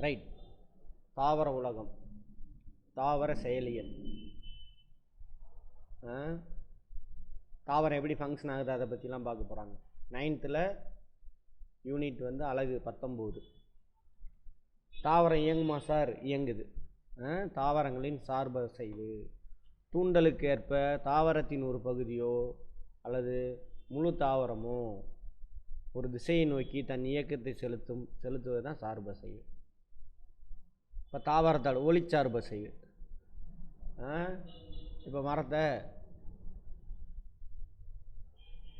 Right தாவர உலகம். தாவர செயலியல். தாவரம் எப்படி ஃபங்க்ஷன் ஆகுது அதை பற்றிலாம் பார்க்க போகிறாங்க நைன்த்தில் யூனிட் வந்து அழகு பத்தொம்போது. தாவரம் இயங்குமா சார்? இயங்குது. ஆ? தாவரங்களின் சார்பசைவு தூண்டலுக்கு ஏற்ப தாவரத்தின் ஒரு பகுதியோ அல்லது முழு தாவரமோ ஒரு திசையை நோக்கி தன் இயக்கத்தை செலுத்தும் செலுத்துவது தான் சார்பசைவு இப்போ தாவரத்தால் ஒளிச்சார்பசைவு இப்போ மரத்தை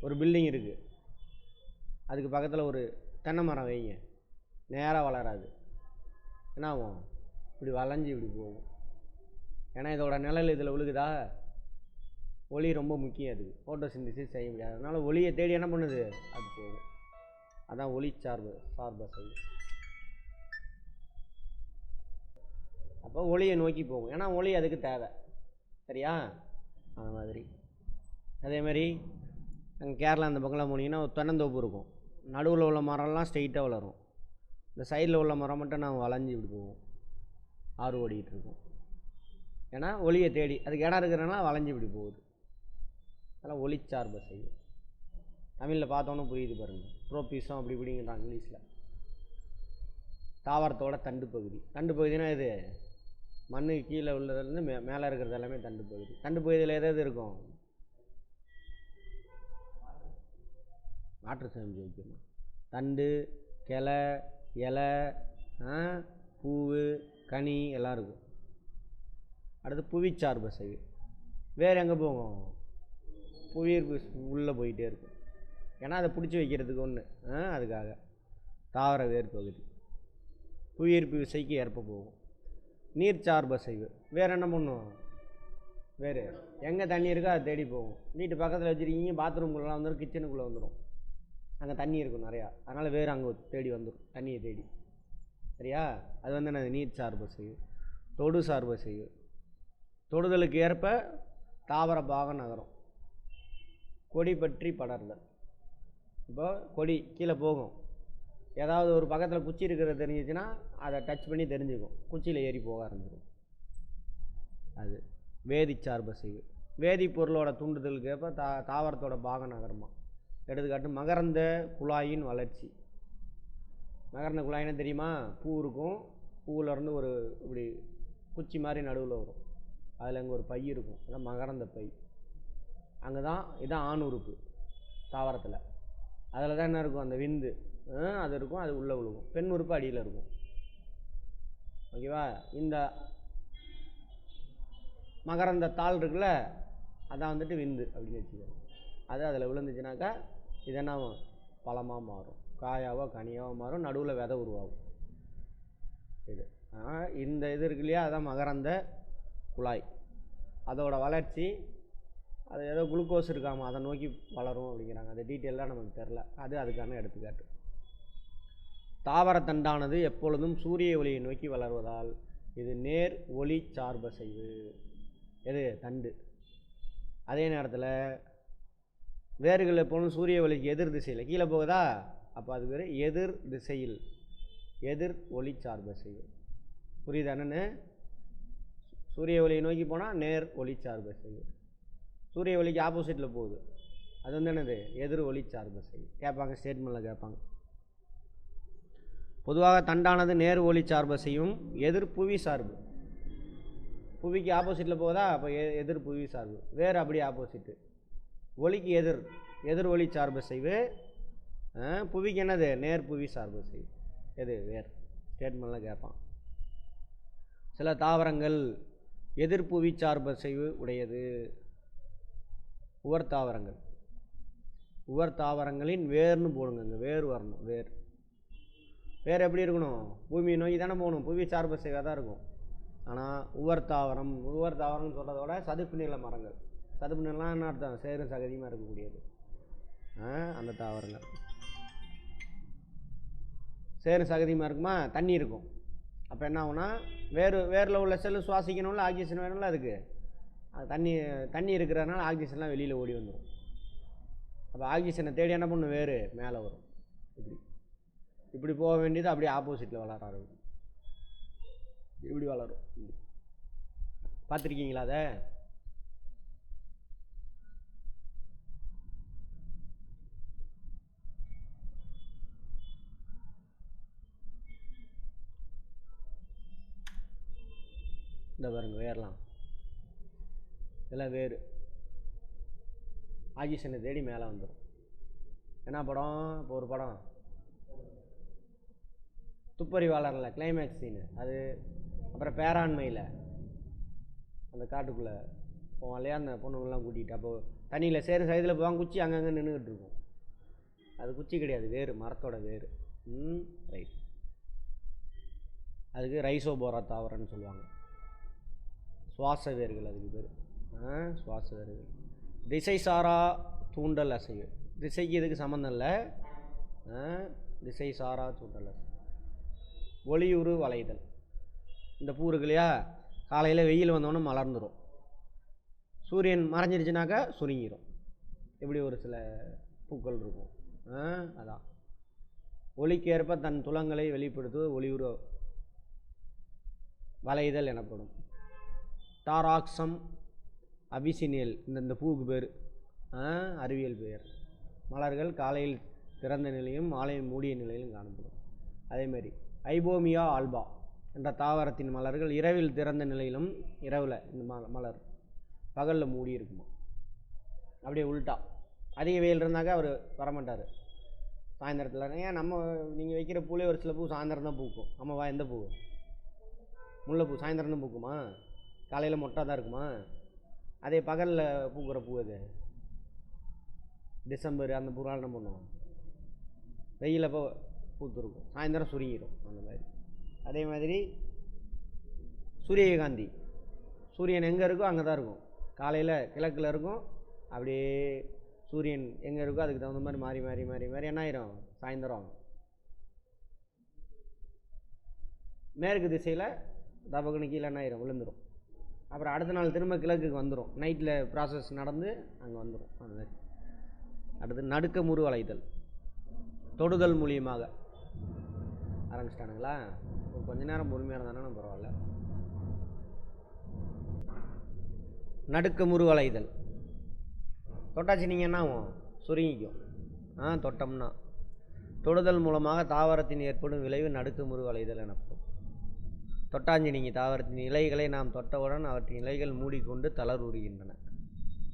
ஒரு பில்டிங் இருக்குது அதுக்கு பக்கத்தில் ஒரு தென்னை மரம் வைங்க. நேராக வளராது. என்ன ஆகும்? இப்படி வளைஞ்சு இப்படி போகும். ஏன்னா இதோட நிழல் இதில் விழுகுதா? ஒளி ரொம்ப முக்கியம் அதுக்கு. ஃபோட்டோ சிந்திசிஸ் செய்ய முடியாது. அதனால் ஒளியை தேடி என்ன பண்ணுது? அது போகும். அதான் ஒளி சார்பு சார்பசைவு அப்போ ஒளியை நோக்கி போகும். ஏன்னா ஒளி அதுக்கு தேவை. சரியா? அந்த மாதிரி. அதே மாதிரி அங்கே கேரளா அந்த பக்கம்லாம் போனீங்கன்னா ஒரு தென்னந்தோப்பு இருக்கும். நடுவில் உள்ள மரம்லாம் ஸ்ட்ரெயிட்டாக வளரும். இந்த சைடில் உள்ள மரம் மட்டும் நான் வளைஞ்சு இப்படி போவோம் ஆறு ஓடிக்கிட்டு இருக்கும். ஏன்னா ஒளியை தேடி அதுக்கு இடம் இருக்கிறனால வளைஞ்சு இப்படி போகுது. அதெல்லாம் ஒளிச்சார்பை செய்யும். தமிழில் பார்த்தோன்னு புரியுது பாருங்கள் ட்ரோபீஸும் அப்படி இப்படிங்கிறான் இங்கிலீஷில். தாவரத்தோட தண்டு பகுதி. தண்டு பகுதினா இது மண்ணுக்கு கீழே உள்ளதுலேருந்து மே மேலே இருக்கிறது எல்லாமே தண்டு பகுதி. தண்டு பகுதியில் எது எது இருக்கும்? வாட்டர் சேமிச்சு வைக்கணும்? தண்டு கிளை இலை ஆ, கனி எல்லாம் இருக்கும். அடுத்து புவிச்சார் பசகு வேறு எங்கே போகும்? புவியீர்ப்பு உள்ளே போயிட்டே இருக்கும். ஏன்னா அதை பிடிச்சி வைக்கிறதுக்கு ஒன்று அதுக்காக. தாவர வேர் பகுதி. புவியீர்ப்பு விசைக்கு ஏற்ப போகும். நீர் சார்பு அசைவு. வேறு என்ன பண்ணும்? வேறு. எங்கே தண்ணி இருக்கோ அதை தேடி போகும். வீட்டு பக்கத்தில் வச்சுருக்கீங்க பாத்ரூம்குள்ளே வந்துடும் கிச்சனுக்குள்ளே வந்துடும் அங்கே தண்ணி இருக்கும் நிறையா. அதனால் வேறு அங்கே தேடி வந்துடும் தண்ணியை தேடி. சரியா? அது வந்து என்னது? நீர் சார்பு அசைவு. தொடு சார்பு செய்வு தொடுதலுக்கு ஏற்ப தாவர பாகம் நகரும். கொடி பற்றி படர்தல். இப்போ கொடி கீழே போகும். ஏதாவது ஒரு பக்கத்தில் குச்சி இருக்கிறது தெரிஞ்சிச்சுன்னா அதை டச் பண்ணி தெரிஞ்சுக்கும். குச்சியில் ஏறி போக ஆரம்பிச்சிடும். அது வேதி செய்வு வேதிப்பொருளோட தூண்டுதலுக்கு ஏற்ப தா தாவரத்தோட பாகம் நகரமாக எடுத்துக்காட்டு மகரந்த குழாயின் வளர்ச்சி. மகரந்த குழாயினா தெரியுமா? பூ இருக்கும். பூவிலேருந்து ஒரு இப்படி குச்சி மாதிரி நடுவில் வரும். அதில் அங்கே ஒரு பை இருக்கும். அதான் மகரந்த பை. அங்கே தான் இதான் ஆண் உறுப்பு தாவரத்தில். அதில் தான் என்ன இருக்கும்? அந்த விந்து. ஆ, அது இருக்கும் அது உள்ளே விழுகும். பெண் உறுப்பு அடியில் இருக்கும். ஓகேவா? இந்த மகரந்த தாள் இருக்குல்ல அதான் வந்துட்டு விந்து அப்படின்னு வச்சுக்கோங்க. அது அதில் விழுந்துச்சுனாக்கா இது என்ன ஆகும்? பழமாக மாறும். காயாவோ கனியாவோ மாறும் நடுவில் விதை உருவாகும். இது. ஆனால் இந்த இது இருக்கு இல்லையா? அதான் மகரந்த குழாய். அதோட வளர்ச்சி அது ஏதோ குளுக்கோஸ் இருக்காமல் அதை நோக்கி வளரும் அப்படிங்கிறாங்க. அது டீட்டெயிலாக நமக்கு தெரில. அது அதுக்கான எடுத்துக்காட்டு. தாவரத்தண்டானது எப்பொழுதும் சூரிய ஒளியை நோக்கி வளர்வதால் இது நேர் ஒளி சார்பசைவு எது? தண்டு. அதே நேரத்தில் வேர்கள் எப்பொழுதும் சூரிய ஒளிக்கு எதிர் திசையில் கீழே போகுதா? அப்போ அது பேர் எதிர் திசையில் எதிர் ஒளி சார்பசைவு புரியுது என்னென்னு? சூரிய ஒளியை நோக்கி போனால் நேர் ஒளி சார்பசைவு சூரிய ஒளிக்கு ஆப்போசிட்டில் போகுது. அது வந்து என்னது? எதிர் ஒளி சார்பசைவு கேட்பாங்க ஸ்டேட்மெண்ட்டில் கேட்பாங்க. பொதுவாக தண்டானது நேர் ஒளி சார்பசையும் எதிர் புவி சார்பு. புவிக்கு ஆப்போசிட்டில் போகுதா? அப்போ எ- எதிர் புவி சார்பு. வேறு அப்படியே ஆப்போசிட்டு ஒளிக்கு எதிர் எதிர் ஒளி சார்பு செய்வு புவிக்கு என்னது? நேர் புவி சார்பு செய்வு. எது? வேர். ஸ்டேட்மெண்ட்லாம் கேட்பான். சில தாவரங்கள் எதிர் புவி சார்பு செய்வு உடையது. உவர் தாவரங்கள். உவர் தாவரங்களின் வேர்னு போடுங்க இங்கே வேர் வரணும் வேர். வேர் எப்படி இருக்கணும்? பூமியை நோக்கி தானே போகணும் புவி சார்பு செய்வாக தான் இருக்கும். ஆனால் உவர் தாவரம் உவர் தாவரம்னு சொல்கிறதோட சதுப்பு நில மரங்கள். சதுப்பு நிலம் என்ன அர்த்தம்? சேரும் சகதியுமாக இருக்கக்கூடியது. ஆ, அந்த தாவரங்கள். சேரும் சகதியுமாக இருக்குமா? தண்ணி இருக்கும். அப்போ என்ன ஆகும்னா வேறு வேரில் உள்ள செல்லு சுவாசிக்கணும்ல ஆக்சிஜன் வேணும்ல அதுக்கு. தண்ணி தண்ணி இருக்கிறதுனால ஆக்சிஜன்லாம் வெளியில் ஓடி வந்துடும் அப்போ ஆக்சிஜனை தேடி என்ன பண்ணும்? வேறு மேலே வரும். இப்படி. இப்படி போக வேண்டியது அப்படியே ஆப்போசிட்டில் வளர ஆரம்பிக்கும். இப்படி வளரும். பார்த்துருக்கீங்களா அதை? இந்த பாருங்க வேறலாம் இதெல்லாம் வேறு. ஆகிஷனை தேடி மேலே வந்துடும் என்ன படம்? இப்போ ஒரு படம். துப்பறிவாளரில் கிளைமேக்ஸ் சீனு அது அப்புறம் பேராண்மையில். அந்த காட்டுக்குள்ளே போவான் இல்லையா? அந்த பொண்ணுங்கள்லாம் கூட்டிகிட்டு அப்போது தண்ணியில் சேரும் சைதில் போவாங்க குச்சி அங்கங்கே நின்றுக்கிட்டு இருக்கும். அது குச்சி கிடையாது. வேறு. மரத்தோட வேறு. ம் ரைட் அதுக்கு ரைசோபோரா தாவரன்னு சொல்லுவாங்க. சுவாச வேர்கள் அதுக்கு பேர். சுவாச வேர்கள் திசை சாரா தூண்டல் அசைவு. திசைக்கு இதுக்கு சம்மந்தம் இல்லை? ஆ, திசை சாரா தூண்டல் அசைவு. ஒளியுறு வளைதல். இந்த பூ இருக்கு இல்லையா? காலையில் வெயில் வந்தவொடனே மலர்ந்துடும் சூரியன் மறைஞ்சிருச்சுனாக்கா சுருங்கிடும் இப்படி ஒரு சில பூக்கள் இருக்கும். ஆ, அதான். ஒளிக்கேற்ப தன் துலங்களை வெளிப்படுத்துவது ஒளியுறு வளைதல் எனப்படும். டாராக்சம் அபிசினியல் இந்தந்த பூவுக்கு பேர் அறிவியல் பெயர். மலர்கள் காலையில் திறந்த நிலையும் மாலையில் மூடிய நிலையிலும் காணப்படும். அதேமாரி ஐபோமியா ஆல்பா என்ற தாவரத்தின் மலர்கள் இரவில் திறந்த நிலையிலும் இரவில் இந்த ம மலர் பகலில் மூடி இருக்குமா? அப்படியே உள்டா அதிக வெயில் இருந்தாக்கா அவர் வரமாட்டார். சாயந்தரத்தில். ஏன் நம்ம நீங்கள் வைக்கிற பூலே ஒரு சில பூ சாயந்தரம் தான் பூக்கும். ஆமாவா எந்த பூ? முல்லைப்பூ. சாயந்தரம் தான் பூக்குமா? காலையில் மொட்டை தான் இருக்குமா? அதே பகலில் பூக்கிற பூ அது. டிசம்பர் அந்த பூரால் என்ன பண்ணுவோம்? வெயில் அப்போ பூத்துருக்கும். சாயந்தரம் சுருங்கிடும் அந்த மாதிரி. அதே மாதிரி சூரியகாந்தி. சூரியன் எங்கே இருக்கோ அங்கே தான் இருக்கும். காலையில் கிழக்கில் இருக்கும். அப்படியே சூரியன் எங்கே இருக்கோ அதுக்கு தகுந்த மாதிரி மாறி மாறி மாறி மாறி என்ன ஆயிரும்? சாயந்தரம். மேற்கு திசையில் தபகுனு கீழே என்ன ஆயிரும்? விழுந்துடும் அப்புறம் அடுத்த நாள் திரும்ப கிழக்குக்கு வந்துடும் நைட்டில் ப்ராசஸ் நடந்து அங்கே வந்துடும் அந்த அடுத்து நடுக்க முறு தொடுதல் மூலியமாக. ஆரம்பிச்சிட்டானுங்களா? ஒரு கொஞ்ச நேரம் பொறுமையாக இருந்தாலும் பரவாயில்ல. நடுக்க முறு வளைதல் தொட்டாச்சு நீங்கள் என்ன ஆகும்? சுருங்கிக்கும். ஆ தொட்டம்னா. தொடுதல் மூலமாக தாவரத்தின் ஏற்படும் விளைவு நடுக்கு முறு வளைதல் எனப்படும். தொட்டாஞ்சினிங்கி. தாவரத்தின் இலைகளை நாம் தொட்டவுடன் அவற்றின் இலைகள் மூடிக்கொண்டு தளர்வுறுகின்றன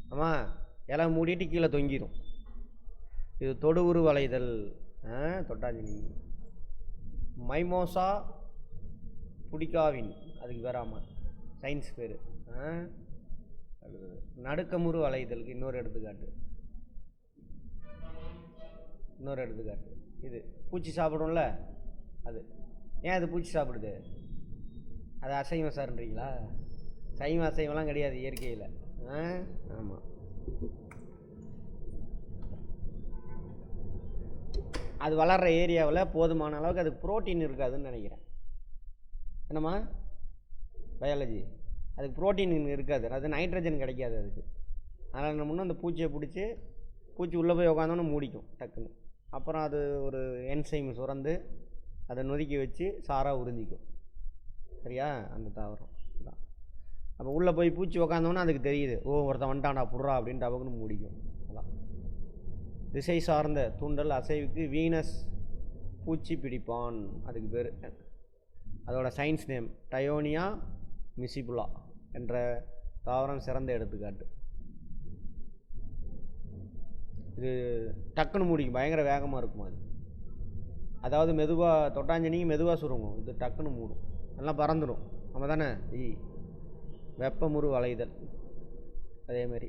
ஆமாம் இலை மூடிட்டு கீழே தொங்கிடும் இது தொடு வளைதல் ஆ தொட்டாஞ்சினிங்கி மைமோசா புடிகாவின் அதுக்கு பேராம சயின்ஸ் பேர் ஆ. நடுக்கமுறு வளைதலுக்கு இன்னொரு எடுத்துக்காட்டு. இன்னொரு எடுத்துக்காட்டு. இது பூச்சி சாப்பிடும்ல அது. ஏன் அது பூச்சி சாப்பிடுது? அது அசைவம் சார்ன்றீங்களா? சைவம் அசைவம்லாம் கிடையாது இயற்கையில். ஆ? ஆமாம் அது வளர்கிற ஏரியாவில் போதுமான அளவுக்கு அதுக்கு புரோட்டீன் இருக்காதுன்னு நினைக்கிறேன். என்னம்மா? பயாலஜி. அதுக்கு ப்ரோட்டீன் இருக்காது. அது நைட்ரஜன் கிடைக்காது அதுக்கு. அதனால் என்ன முன்னே அந்த பூச்சியை பிடிச்சி பூச்சி உள்ளே போய் உட்காந்தோன்னு மூடிக்கும் டக்குன்னு. அப்புறம் அது ஒரு என்சைம் சுரந்து அதை நொறுக்கி வச்சு சாராக உறிஞ்சிக்கும். சரியா? அந்த தாவரம். தான் அப்போ உள்ளே போய் பூச்சி உக்காந்தோன்னா அதுக்கு தெரியுது. ஓ ஒருத்தன் வந்துட்டானா புட்றா அப்படின்ட்டு அவக்குன்னு மூடிக்கும். அதான். திசை சார்ந்த தூண்டல் அசைவுக்கு வீனஸ் பூச்சி பிடிப்பான். அதுக்கு பேர் அதோட சயின்ஸ் நேம் டயோனியா மிசிபுலா என்ற தாவரம் சிறந்த எடுத்துக்காட்டு. இது டக்குன்னு மூடிக்கும். பயங்கர வேகமாக இருக்கும் அது? அதாவது மெதுவாக தொட்டாஞ்சனிக்கு மெதுவாக சுருங்கும். இது டக்குன்னு மூடும். எல்லாம் பறந்துடும் நம்ம தானே? ஈ வெப்பமுறு வளைதல். அதேமாரி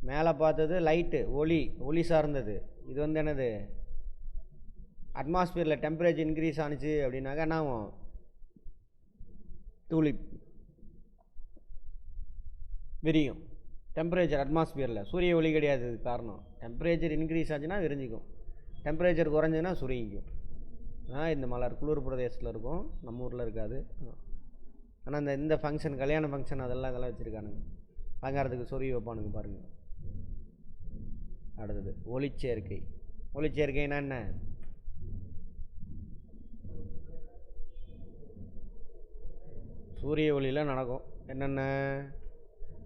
மேலே பார்த்தது லைட்டு ஒளி ஒளி சார்ந்தது. இது வந்து என்னது? அட்மாஸ்பியரில் டெம்பரேச்சர் இன்க்ரீஸ் ஆனிச்சு அப்படின்னாக்கா என்ன ஆகும்? விரியும். டெம்பரேச்சர் அட்மாஸ்பியரில் சூரிய ஒளி கிடையாது இதுக்கு காரணம். டெம்பரேச்சர் இன்க்ரீஸ் ஆச்சுன்னா விரிஞ்சிக்கும். டெம்பரேச்சர் குறைஞ்சுன்னா சுருங்கிக்கும். ஆ இந்த மலர் குளிர் பிரதேசத்தில் இருக்கும். நம்ம ஊரில் இருக்காது. ஆனால் இந்த இந்த ஃபங்க்ஷன் கல்யாண ஃபங்க்ஷன் அதெல்லாம் இதெல்லாம் வச்சுருக்கானுங்க. அலங்காரத்துக்கு சொருகி வைப்பானுங்க பாருங்கள் அடுத்தது ஒளிச்சேர்க்கை. ஒளிச்சேர்க்கைனா என்ன? சூரிய ஒளியில் நடக்கும். என்னென்ன?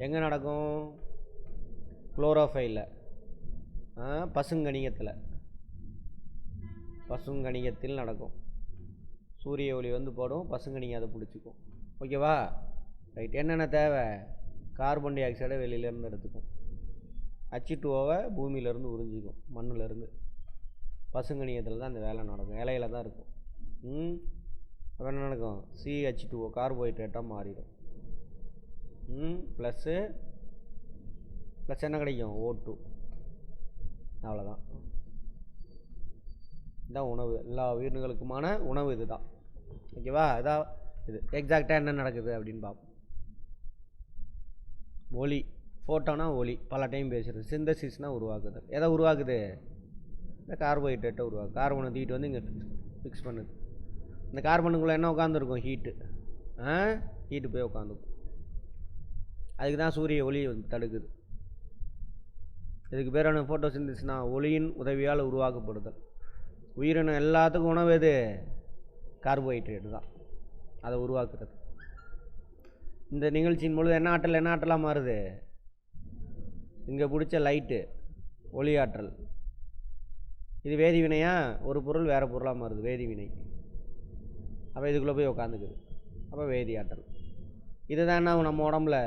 எங்கே நடக்கும்? குளோரோஃபைலில். பசுங்கணிகத்தில் பசுங்கணிகத்தில் நடக்கும். சூரிய ஒளி வந்து போடும் பசுங்கணிகம் அதை பிடிச்சிக்கும். ஓகேவா ரைட் என்னென்ன தேவை? கார்பன் டை ஆக்சைடை வெளியிலேருந்து எடுத்துக்கும். ஹச் ஓவை பூமியிலேருந்து உறிஞ்சிக்கும் மண்ணுலேருந்து. பசுங்கணியத்தில் தான் அந்த வேலை நடக்கும் இலையில தான் இருக்கும். ம்? அப்போ என்ன நடக்கும்? சிஹெச் டூஓ கார்போஹைட்ரேட்டாக மாறிடும். ம்? ப்ளஸ்ஸு ப்ளஸ் என்ன கிடைக்கும்? ஓ டூ அவ்வளோதான் இதுதான் உணவு. எல்லா உயிரினங்களுக்குமான உணவு இதுதான். ஓகேவா? இதான் இது எக்ஸாக்டாக என்ன நடக்குது அப்படின்னு பார்ப்போம். ஒளி ஃபோட்டோனா ஒளி பல டைம் பேசுகிறது சிந்தசிஸ்னால் உருவாக்குது. எதை உருவாக்குது? இந்த கார்போஹைட்ரேட்டை உருவாக்கு கார்பனை தூக்கிட்டு வந்து இங்கே ஃபிக்ஸ் பண்ணுது. இந்த கார்பனுக்குள்ளே என்ன உட்காந்துருக்கும் ஹீட்டு ஆ? ஹீட்டு போய் உட்காந்துக்கும் அதுக்கு தான் சூரிய ஒளி வந்து தடுக்குது. இதுக்கு பேரான ஃபோட்டோ ஃபோட்டோசிந்தசிஸ்னா ஒளியின் உதவியால் உருவாக்கப்படுதல். உயிரினம் எல்லாத்துக்கும் உணவு எது? கார்போஹைட்ரேட் தான். அதை உருவாக்குறது. இந்த நிகழ்ச்சியின் பொழுது என்ன ஆற்றல் என்ன ஆற்றலாக மாறுது? இங்கே பிடிச்ச லைட்டு ஒளி ஆற்றல். இது வேதிவினையாக ஒரு பொருள் வேறு பொருளாக மாறுது வேதிவினை அப்போ இதுக்குள்ளே போய் உக்காந்துக்குது. அப்போ வேதி ஆற்றல். இதுதான் என்ன ஆகும் நம்ம உடம்புல?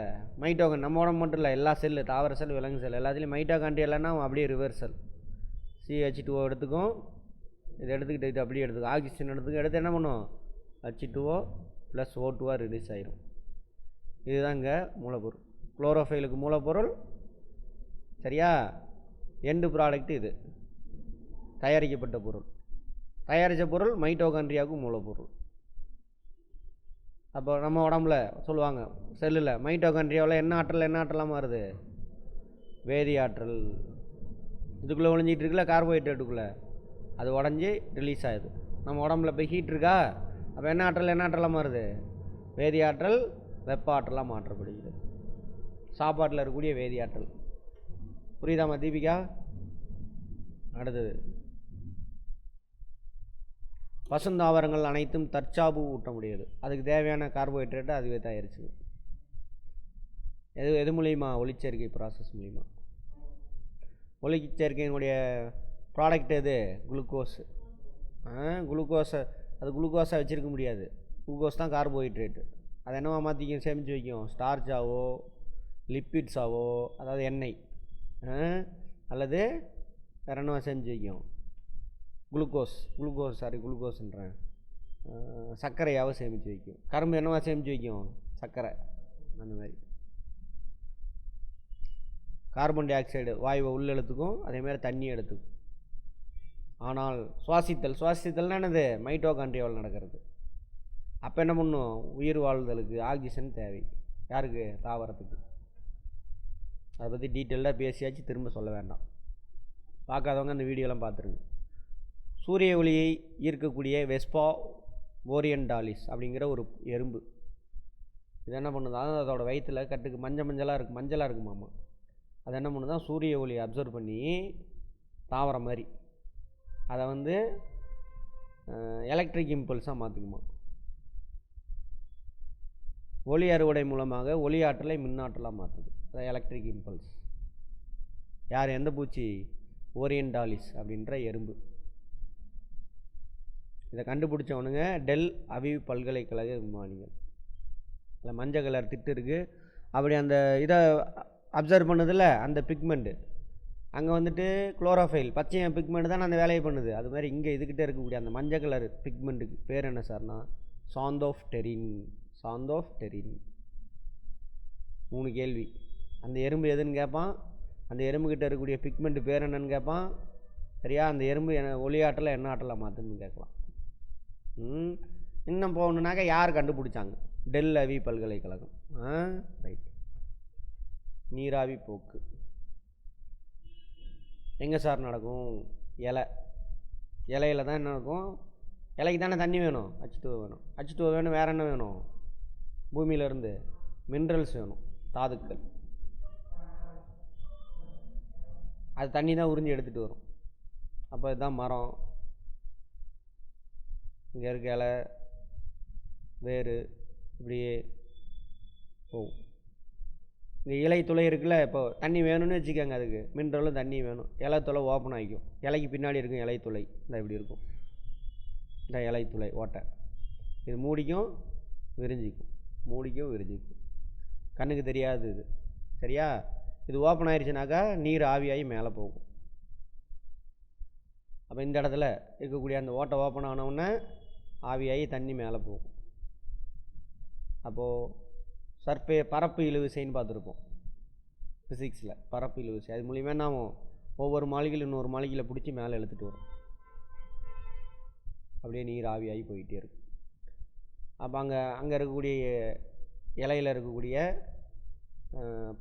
மைட்டோகன் நம்ம உடம்பு மட்டும் இல்லை எல்லா செல்லு தாவர செல் விலங்கு செல் எல்லாத்துலேயும் மைட்டோகாண்ட்ரி இல்லைன்னா அப்படியே ரிவர்சல் சிஹெச் டூ எடுத்துக்கும். இதை எடுத்துக்கிட்டு இது அப்படியே எடுத்து ஆக்சிஜன் எடுத்துக்க. எடுத்து என்ன பண்ணும்? ஹச் டூஓ ப்ளஸ் ஓ டூவாக ரிலீஸ் ஆயிரும். இதுதாங்க மூலப்பொருள். குளோரோஃபைலுக்கு மூலப்பொருள். சரியா? எண்டு ப்ராடக்ட் இது. தயாரிக்கப்பட்ட பொருள். தயாரித்த பொருள் மைட்டோகாண்ட்ரியாவுக்கு மூலப்பொருள். அப்போ நம்ம உடம்புல சொல்லுவாங்க செல்லில் மைட்டோகான்ட்ரியாவில் என்ன ஆற்றல் என்ன ஆற்றலாக மாறுது? வேதி ஆற்றல். இதுக்குள்ளே ஒளிஞ்சிட்டு இருக்குல்ல கார்போஹைட்ரேட்டுக்குள்ளே அது உடஞ்சி ரிலீஸ் ஆகுது. நம்ம உடம்புல இப்போ ஹீட் இருக்கா? அப்போ என்ன ஆற்றல் என்ன ஆற்றலாக மாறுது? வேதி ஆற்றல் வெப்ப ஆற்றலாக மாற்றப்படுகிறது. சாப்பாட்டில் இருக்கக்கூடிய வேதி ஆற்றல். புரியுதாமா தீபிகா? அடுத்தது. பசுந்தாவரங்கள் அனைத்தும் தற்சாபு ஊட்ட முடியுது அதுக்கு தேவையான கார்போஹைட்ரேட்டை அதுவே தயாரிச்சு. எது எது மூலிமா ஒளிச்சேர்க்கை ப்ராசஸ் மூலிமா ஒளிச்சேர்க்கையினுடைய ப்ராடக்ட் எது? குளுக்கோஸு. குளுக்கோஸை அது குளுக்கோஸாக வச்சுருக்க முடியாது. குளுக்கோஸ் தான் கார்போஹைட்ரேட்டு. அதை என்னவா மாற்றிக்கும் சேமித்து வைக்கும். ஸ்டார்ச்சாவோ லிப்பிட்ஸாவோ அதாவது எண்ணெய். ஆ? அல்லது வேறு என்னவா செஞ்சு வைக்கும்? குளுக்கோஸ். குளுக்கோஸ் சாரி குளுக்கோஸ்ன்றேன். சர்க்கரையாக சேமித்து வைக்கும். கரும்பு என்னவா சேமித்து வைக்கும்? சர்க்கரை. அந்த மாதிரி. கார்பன் டை ஆக்சைடு வாயுவை உள்ள எடுத்துக்கும் அதேமாதிரி தண்ணி எடுத்துக்கும். ஆனால் சுவாசித்தல் சுவாசித்தல்னா என்னது? மைட்டோகாண்ட்ரியாவில் நடக்கிறது. அப்போ என்ன பண்ணும்? உயிர் வாழ்தலுக்கு ஆக்சிஜன் தேவை. யாருக்கு? தாவரத்துக்கு. அதை பற்றி டீட்டெயிலாக பேசியாச்சு திரும்ப சொல்ல வேண்டாம். பார்க்காதவங்க அந்த வீடியோலாம் பார்த்துருங்க. சூரிய ஒளியை ஈர்க்கக்கூடிய வெஸ்பா ஓரியன்டாலிஸ் அப்படிங்கிற ஒரு எறும்பு. இது என்ன பண்ணுது? அதாவது அதோட வயிற்றுல கட்டுக்கு மஞ்சள் மஞ்சளாக இருக்குது மஞ்சளாக இருக்குமாமா. அது என்ன பண்ணுதான் சூரிய ஒளியை அப்சர்வ் பண்ணி தாவரம் மாதிரி அதை வந்து எலக்ட்ரிக் இம்பல்ஸாக மாற்றிக்குமா ஒளி அறுவடை மூலமாக ஒளி ஆற்றலை மின்னாற்றலாக மாற்றுது அதான் எலக்ட்ரிக் இம்பல்ஸ் யார்? எந்த பூச்சி? ஓரியன்டாலிஸ் அப்படின்ற எறும்பு. இதை கண்டுபிடிச்சவனுங்க டெல் அவிவ் பல்கலைக்கழக விமானிகள் இல்லை மஞ்சள் கலர் திட்டு இருக்குது அப்படி அந்த இதை அப்சர்வ் பண்ணதில்ல அந்த பிக்மெண்ட்டு அங்கே வந்துட்டு குளோரோஃபைல் பச்சை பிக்மெண்ட் தான் அந்த வேலையை பண்ணுது. அது மாதிரி இங்கே இதுக்கிட்டே இருக்கக்கூடிய அந்த மஞ்சள் கலர் பிக்மெண்ட்டுக்கு பேர் என்ன சார்னா சாந்தோஃப் டெரின் சாந்தோஃப் டெரின் மூணு கேள்வி. அந்த எறும்பு எதுன்னு கேட்பான் அந்த எறும்புக்கிட்ட இருக்கக்கூடிய பிக்மெண்ட் பேர் என்னன்னு கேட்பான் சரியா? அந்த எறும்பு என்ன ஒளி என்ன ஆட்டலாக மாற்றுன்னு கேட்கலாம். இன்னும் போகணுன்னாக்கா யார் கண்டுபிடிச்சாங்க? டெல் அவி பல்கலைக்கழகம். ஆ? ரைட் நீராவி போக்கு. எங்கே சார் நடக்கும்? இலை. இலையில தான் என்ன நடக்கும்? இலைக்கு தானே தண்ணி வேணும்? ஹச் வேணும். ஹச் வேணும் வேறு என்ன வேணும்? பூமியிலேருந்து மினரல்ஸ் வேணும் தாதுக்கள். அது தண்ணி தான் உறிஞ்சி எடுத்துகிட்டு வரும். அப்போ இதுதான் மரம். இங்கே இருக்க இலை வேர் இப்படியே போகும். இந்த இலை துளை இருக்குல்ல இப்போ தண்ணி வேணும்னு வச்சுக்கோங்க அதுக்கு. மினரலும் தண்ணி வேணும். இலை துளை ஓப்பன் ஆகிக்கும். இலைக்கு பின்னாடி இருக்கும் இலை துளை. இந்த இப்படி இருக்கும். இந்த இலை துளை ஓட்டை. இது மூடிக்கும் விரிஞ்சிக்கும். மூடிக்கும் விரிஞ்சிக்கும். கண்ணுக்கு தெரியாது இது. சரியா? இது ஓப்பன் ஆயிடுச்சுனாக்கா நீர் ஆவியாகி மேலே போகும். அப்போ இந்த இடத்துல இருக்கக்கூடிய அந்த ஓட்டை ஓப்பன் ஆனவுடனே ஆவியாகி தண்ணி மேலே போகும். அப்போது சர்பே பரப்பு இழுவிசைன்னு பார்த்துருப்போம். ஃபிசிக்ஸில் பரப்பு இழுவிசை. அது மூலிமா நாம் ஒவ்வொரு மாளிகையில் இன்னொரு மாளிகையில் பிடிச்சி மேலே எழுத்துட்டு வரும். அப்படியே நீர் ஆவியாகி போயிட்டே இருக்கும். அப்போ அங்கே அங்கே இருக்கக்கூடிய இலையில் இருக்கக்கூடிய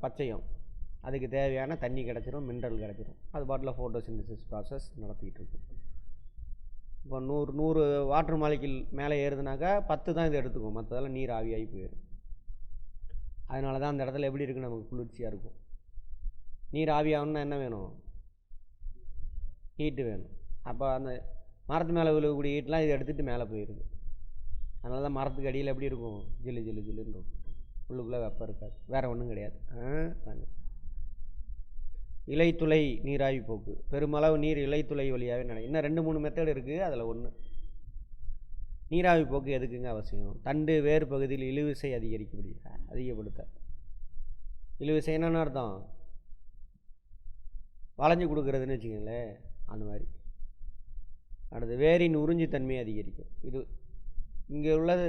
பச்சையம் அதுக்கு தேவையான தண்ணி கிடச்சிரும் மினரல் கிடச்சிரும். அது பாட்டில் ஃபோட்டோசிந்தசிஸ் ப்ராசஸ் நடத்திட்டு இருக்கும். இப்போ நூறு நூறு வாட்டர் மாலிக்கிள் மேலே ஏறுதுனாக்கா பத்து தான் இது எடுத்துக்கும். மற்றதெல்லாம் நீர் ஆவியாகி போயிடும் அதனால தான் அந்த இடத்துல எப்படி இருக்குது நமக்கு குளிர்ச்சியாக இருக்கும். நீர் ஆவியாகணும்னா என்ன வேணும்? ஹீட்டு வேணும். அப்போ அந்த மரத்து மேலே விழுகக்கூடிய ஹீட்லாம் இது எடுத்துகிட்டு மேலே போயிடுது. அதனால தான் மரத்துக்கு அடியில் எப்படி இருக்கும்? ஜில்லு ஜில்லு ஜில்லுன்னு இருக்கும். உள்ளுக்குள்ளே வெப்பம் இருக்காது. வேறு ஒன்றும் கிடையாது. ஆ, இலைத்துளை நீராவி போக்கு. பெருமளவு நீர் இலைத்துளை வழியாகவே நடக்கும் இன்னும் ரெண்டு மூணு மெத்தட் இருக்குது அதில் ஒன்று நீராவி போக்கு எதுக்குங்க அவசியம்? தண்டு வேறு பகுதியில் இழுவிசை அதிகரிக்கப்படி அதிகப்படுத்த இழுவிசை என்னென்ன அர்த்தம். வளைஞ்சு கொடுக்குறதுன்னு வச்சுக்கோங்களேன் அந்த மாதிரி. அடுத்து வேரின் உறிஞ்சித்தன்மையை அதிகரிக்கும். இது இங்கே உள்ளது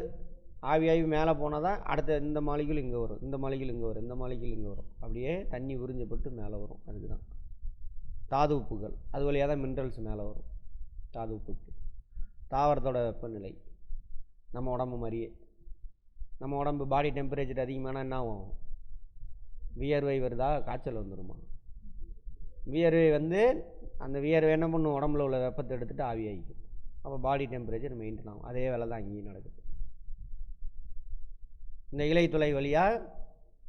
ஆவி ஆவி மேலே போனால் தான் அடுத்த இந்த மாளிகையில் இங்கே வரும் இந்த மாளிகையில் இங்கே வரும் இந்த மாளிகையில் இங்கே வரும். அப்படியே தண்ணி உறிஞ்சப்பட்டு மேலே வரும் அதுக்கு தான். தாது உப்புகள் அது வழியாக தான் மினரல்ஸ் மேலே வரும் தாது உப்புக்கு. தாவரத்தோட வெப்பநிலை நம்ம உடம்பு மாதிரியே. நம்ம உடம்பு பாடி டெம்பரேச்சர் அதிகமானால் என்ன ஆகும்? வியர்வை வருதா? காய்ச்சல் வந்துடுமா வியர்வை வந்து அந்த வியர்வை என்ன பண்ணும்? உடம்புல உள்ள வெப்பத்தை எடுத்துகிட்டு ஆவியாகிக்கும் அப்போ பாடி டெம்பரேச்சர் மெயின்டைன் ஆகும். அதே வேலை தான் அங்கேயும் நடக்குது. இந்த இலைத்துளை வழியாக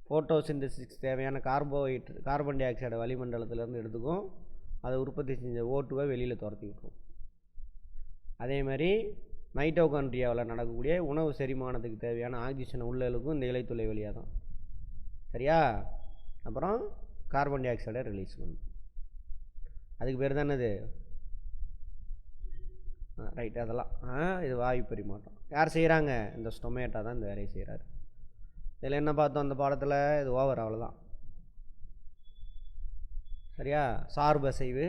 ஃபோட்டோசிந்தசிஸ் தேவையான கார்போஹைட்ரேட் கார்பன் டை ஆக்சைடை வளிமண்டலத்திலேருந்து எடுத்துக்கும். அதை உற்பத்தி செஞ்ச ஓட்டுவை வெளியில் துரத்தி விட்டுரும். அதே மாதிரி மைட்டோகான்ட்ரியாவில் நடக்கக்கூடிய உணவு செரிமானத்துக்கு தேவையான ஆக்சிஜனை உள்ளே இழுக்கும் இந்த இலைத்துளை வழியாக தான். சரியா? அப்புறம் கார்பன் டை ஆக்சைடை ரிலீஸ் பண்ணும். அதுக்கு பேர் தானது இது ரைட் அதெல்லாம். ஆ இது வாயு பரிமாற்றம். யார் செய்கிறாங்க இந்த ஸ்டொமேட்டா தான் இந்த வேலையை செய்கிறாரு இதில் என்ன பார்த்தோம்? அந்த பாடத்தில் இது ஓவர் அவ்வளோதான் சரியா? சார்பு அசைவு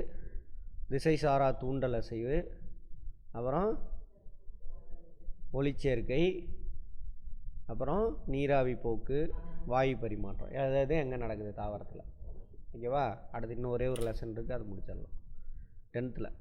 திசை சாரா தூண்டல் அசைவு அப்புறம் ஒளிச்சேர்க்கை அப்புறம் நீராவி போக்கு வாயு பரிமாற்றம். அதாவது எங்கே நடக்குது தாவரத்தில். ஓகேவா? அடுத்து இன்னும் ஒரே ஒரு லெசன் இருக்குது அது முடிச்சிடலாம். டென்த்தில்